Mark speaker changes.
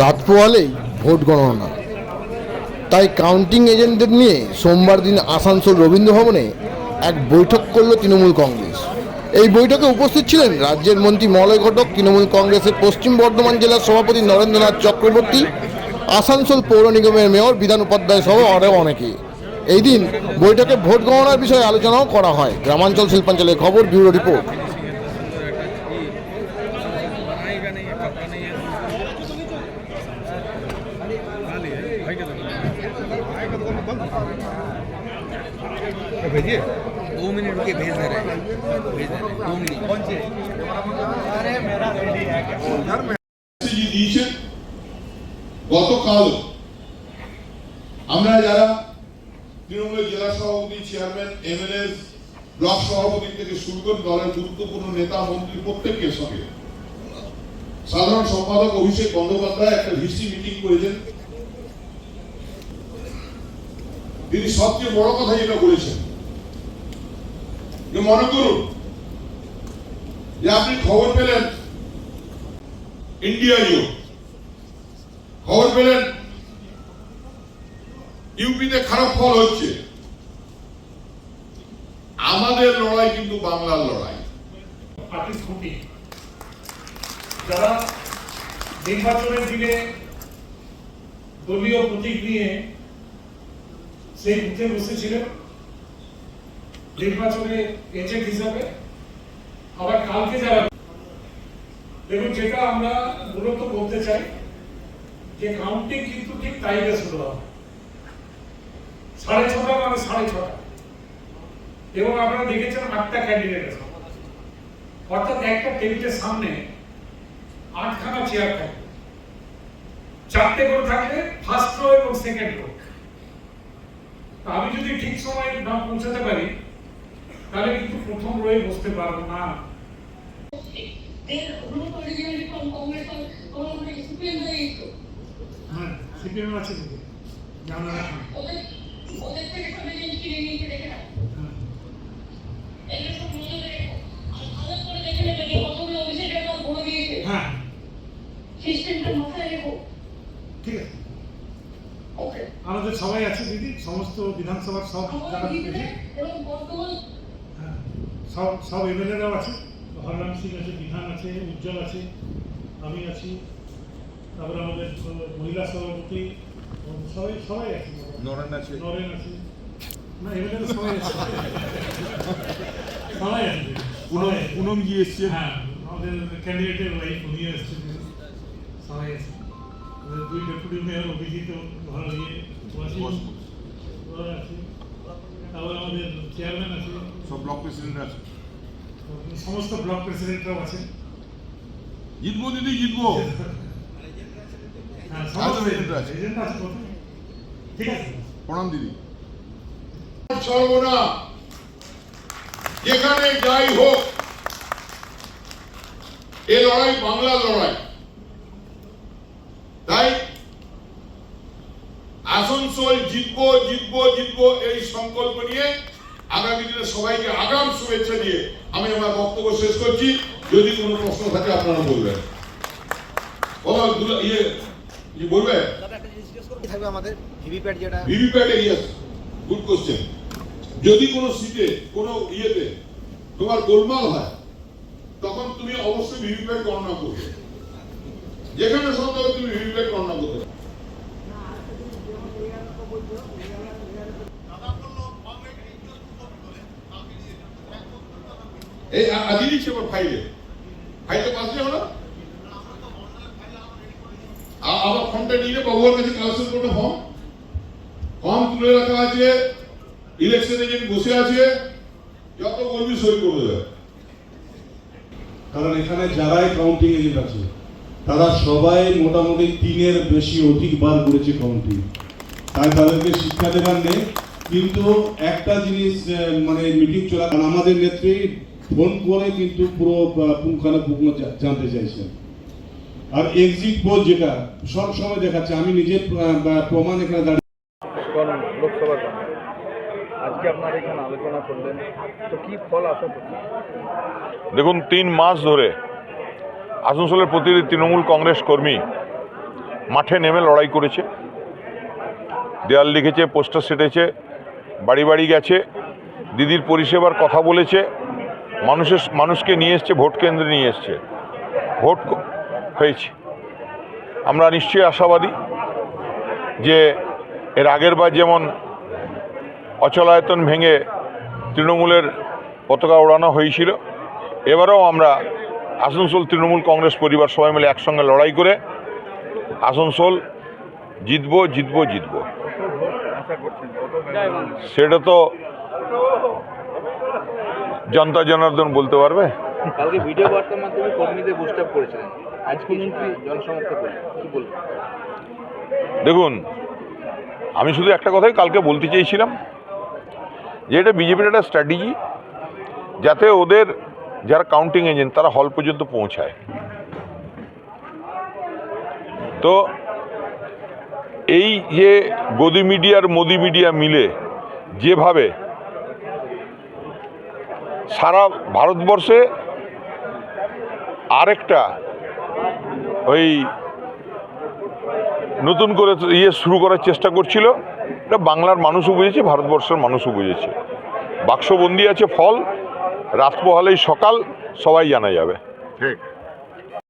Speaker 1: রাত পোহালেই ভোট গণনা। তাই কাউন্টিং এজেন্টদের নিয়ে সোমবার দিন আসানসোল রবীন্দ্র ভবনে এক বৈঠক করল তৃণমূল কংগ্রেস। এই বৈঠকে উপস্থিত ছিলেন রাজ্যের মন্ত্রী, মলয় ঘটক, তৃণমূল কংগ্রেসের পশ্চিম বর্ধমান জেলার সভাপতি নরেন্দ্রনাথ চক্রবর্তী, আসানসোল পৌর নিগমের মেয়র, বিধান উপাধ্যায় সহ আরও অনেকে। এই দিন বৈঠকে ভোট গণনার বিষয়ে আলোচনাও করা হয়। গ্রামাঞ্চল শিল্পাঞ্চলের খবর, ব্যুরো রিপোর্ট।
Speaker 2: भेजिए दो मिनट रुके भेज दे रहे हैं भेज दे रहे हैं दो मिनट कौन सी
Speaker 3: মেসেজই দিয়েছেন গতকাল আমরা যারা তৃণমূলের জেলা সভাপতি চেয়ারম্যান এমএলএ ব্লক সভাপতি থেকে শুরু করে দলের গুরুত্বপূর্ণ নেতা মন্ত্রী প্রত্যেকের সঙ্গে সাধারণ সম্পাদক অভিষেক বন্দ্যোপাধ্যায় একটা ভিসি মিটিং করেছেন তিনি সবচেয়ে বড় কথা যেটা বলেছেন। মনে করুন, যে আপনি খবর পেলেন ইন্ডিয়া ইউ খবর পেলেন ইউপিতে খারাপ ফল হচ্ছে। আমাদের লড়াই কিন্তু বাংলার লড়াই।
Speaker 4: যারা নির্বাচনের দিনে দলীয় প্রতীক নিয়ে সেই বুথে বসেছিলেন। নির্বাচনে এজেন্ট হিসাবে আবার কালকে যারা দেখুন, যেটা আমরা মূলত বলতে চাই যে কাউন্টিং কিন্তু ঠিক টাইমে শুরু হবে। সাড়ে ছটা মানে সাড়ে ছটা। এবং আপনারা দেখেছেন আটটা ক্যান্ডিডেট আছে। অর্থাৎ একটা টেবিলের সামনে আটখানা চেয়ার থাকবে চারটে করে থাকলে ফার্স্ট রো এবং সেকেন্ড রো আমি যদি ঠিক সময় না পৌঁছাতে পারি তাহলে কিন্তু প্রথম রয়ে বসতে পারব না।
Speaker 5: হয়ে
Speaker 4: সিপিএম আছে জানা
Speaker 5: ওদের থেকে সবাই কিনে নিয়ে রেখে।
Speaker 4: নাও। সবাই আছে দিদি সমস্ত বিধানসভার সব যারা হ্যাঁ, সব সব এমএলএরাও আছে। হররাম সিং আছে বিধান আছে উজ্জ্বল আছে আমি আছি। তারপরে আমাদের মহিলা সভাপতি সবাই সবাই আছে।
Speaker 3: নরেন আছে।
Speaker 4: নরেন আছে। না এমএলএ সবাই আছে। সবাই আছে। সবাই আছে।
Speaker 3: পুনম জি এসছে
Speaker 4: হ্যাঁ আমাদের ক্যান্ডিডেটের ওয়াইফ উনি এসেছেন। সবাই আছে। দুই ডেপুটি মেয়র অভিজিৎ আছে। তারপরে আমাদের চেয়ারম্যান আছে।
Speaker 3: সব ব্লক প্রেসিডেন্ট আছে।
Speaker 4: সমস্ত ব্লক প্রেসিডেন্টরাও আছেন
Speaker 3: জিতবো দিদি জিতবো।
Speaker 4: সমস্ত
Speaker 3: আছে। প্রণাম দিদি। সর্বনা যেখানে যাই হোক এ লড়াই বাংলা লড়াই তাই আসানসোল জিতবো জিতবো জিতবো এই সংকল্প নিয়ে আগামী দিনে সবাইকে আগাম শুভেচ্ছা দিয়ে আমি আমার বক্তব্য শেষ করছি। যদি কোনো প্রশ্ন থাকে আপনারা বলবেন। ইয়ে বলবে?
Speaker 2: থাকবে আমাদের ভিভিপ্যাট যেটা।
Speaker 3: ভিভিপ্যাট এরিয়াস গুড কোশ্চেন যদি কোনো সিটে কোনো ইয়েতে তোমার গোলমাল হয় তখন তুমি অবশ্যই ভিভিপ্যাট গণনা করবে। যেখানে সম্ভব তুমি ভিভিপ্যাট গণনা করবে। এই, আ- আজই দিচ্ছে আমার ফাইলে ফাইলে পাস যাবে না আ- আবার ফর্মটা নিয়ে বাবুয়ার কাছে কালেকশন করতে ফর্ম ফর্ম তুলে রাখা আছে। ইলেকশন এজেন্ট বসে আছে, যত বলবি সই করে
Speaker 6: কারণ এখানে যারাই কাউন্টিং এজেন্ট আছে, তারা সবাই মোটামুটি তিনের বেশি অধিকবার করেছে কাউন্টিং তাই তাদেরকে শিক্ষা দেবার নেই। কিন্তু একটা জিনিস মানে মিটিং চলা আমাদের নেত্রী ফোন করে কিন্তু পুরো পুঙ্খানুপুঙ্খ জানতে চাইছেন। আর এক্সিট পোল যেটা সব সময় দেখাচ্ছে। আমি নিজের প্রমাণ এখানে দাঁড়িয়ে
Speaker 7: লোকসভা আজকে আপনারা এখানে আলোচনা করলেন। তো কি ফল আশা করছেন
Speaker 8: দেখুন তিন মাস ধরে আসানসোলের প্রতিটি তৃণমূল কংগ্রেস কর্মী মাঠে নেমে লড়াই করেছে। দেয়াল লিখেছে, পোস্টার সেটেছে, বাড়ি বাড়ি গেছে, দিদির পরিষেবার কথা বলেছে, মানুষের মানুষকে নিয়ে এসছে, ভোট কেন্দ্রে নিয়ে এসছে। ভোট হয়েছে। আমরা নিশ্চয়ই আশাবাদী যে এর আগের বার যেমন অচলায়তন ভেঙে তৃণমূলের পতাকা ওড়ানো হয়েছিল, এবারেও আমরা আসানসোল তৃণমূল কংগ্রেস পরিবার সবাই মিলে একসঙ্গে লড়াই করে আসানসোল জিতবো জিতবো জিতবো।
Speaker 7: আশা করছেন কত মেম্বার
Speaker 8: সেটা তো জনতা জনার্দন বলতে পারবে?
Speaker 2: কালকে ভিডিও বার্তার মাধ্যমে কর্মীদের বুস্ট আপ করেছিলেন। আজকে মন্ত্রী কি বলবেন?
Speaker 8: দেখুন আমি শুধু একটা কথাই কালকে বলতে চেয়েছিলাম যে এটা বিজেপির একটা স্ট্র্যাটেজি যাতে ওদের যারা কাউন্টিং এজেন্ট তারা হল পর্যন্ত পৌঁছায়। তো এই যে গদি মিডিয়ার মোদি মিডিয়া মিলে যেভাবে সারা ভারতবর্ষে আরেকটা ওই নতুন করে ইয়ে শুরু করার চেষ্টা করছিল, এটা বাংলার মানুষও বুঝেছে, ভারতবর্ষের মানুষও বুঝেছে। বাক্সবন্দি আছে ফল, রাত পোহালেই সকাল, সবাই জানা যাবে।
Speaker 3: ঠিক।